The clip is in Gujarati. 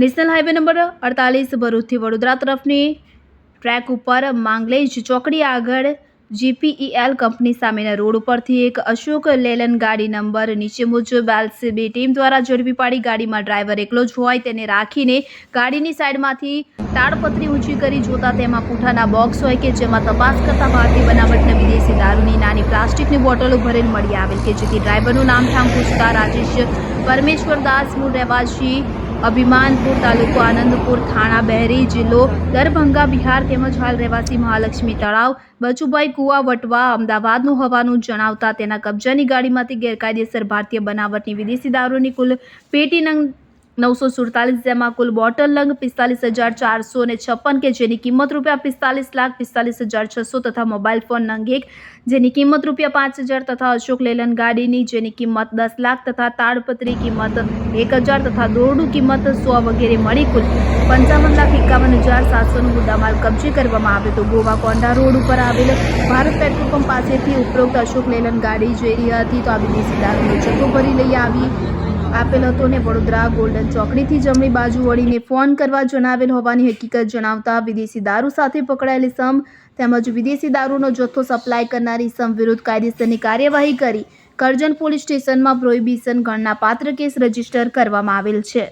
નેશનલ હાઈવે નંબર અડતાલીસ ભરૂચથી વડોદરા તરફની ટ્રેક ઉપર માંગલેજ ચોકડી આગળ જીપીઈએલ કંપની સામેના રોડ ઉપરથી એક અશોક લેલન ગાડી નંબર નીચે મુજબ એલસીબી ટીમ દ્વારા ઝડપી પાડી ગાડીમાં ડ્રાઈવર એકલો જ હોય તેને રાખીને ગાડીની સાઈડમાંથી તાડપત્રી ઊંચી કરી જોતા તેમાં પૂઠાના બોક્સ હોય કે જેમાં તપાસ કરતા ભારતીય બનાવટના વિદેશી દારૂની નાની પ્લાસ્ટિકની બોટલો ભરેલ મળી આવેલ કે જેથી ડ્રાઈવરનું નામ ઠામ પૂછતા રાજેશ પરમેશ્વરદાસ મૂળ રહેવાસી અભિમાનપુર તાલુકો આનંદપુર થાણા બહેરી જિલ્લો દરભંગા બિહાર તેમજ હાલ રહેવાસી મહાલક્ષ્મી તળાવ. બચુભાઈ કુવા વટવા અમદાવાદનું હોવાનું જણાવતા તેના કબજાની ગાડીમાંથી ગેરકાયદેસર ભારતીય બનાવટની વિદેશી દારૂની કુલ પેટી નવસો સુડતાલીસ જેમાં કુલ બોટલ લંગ પિસ્તાલીસ હજાર ચારસો ને છપ્પન કે જેની કિંમત રૂપિયા પિસ્તાલીસ લાખ પિસ્તાલીસ હજાર છસો તથા મોબાઈલ ફોન નંગ એક, જેની કિંમત રૂપિયા પાંચ હજાર તથા અશોક લેલન ગાડીની, જેની કિંમત દસ લાખ તથા તાડપત્રી કિંમત એક હજાર તથા દોરડું કિંમત સો વગેરે મળી કુલ પંચાવન લાખ એકાવન હજાર સાતસોનો મુદ્દામાલ કબજે કરવામાં આવ્યો તો ગોવા કોંડા રોડ ઉપર આવેલ ભારત પેટ્રોલ પંપ પાસેથી ઉપરોક્ત અશોક લેલન ગાડી જઈ રહી હતી તો આ વિદેશી દારૂનો જથ્થો ભરી લઈ આવી. આપેલ હતો ને વડોદરા ગોલ્ડન ચોકડીથી જમણી બાજુ વળીને ફોન કરવા જણાવેલ હોવાની હકીકત જણાવતા વિદેશી દારૂ સાથે પકડાયેલી સમ તેમજ વિદેશી દારૂનો જથ્થો સપ્લાય કરનારી સમ વિરુદ્ધ કાયદેસરની કાર્યવાહી કરી કરજણ પોલીસ સ્ટેશનમાં પ્રોહિબિશન ગણના પાત્ર કેસ રજિસ્ટર કરવામાં આવેલ છે.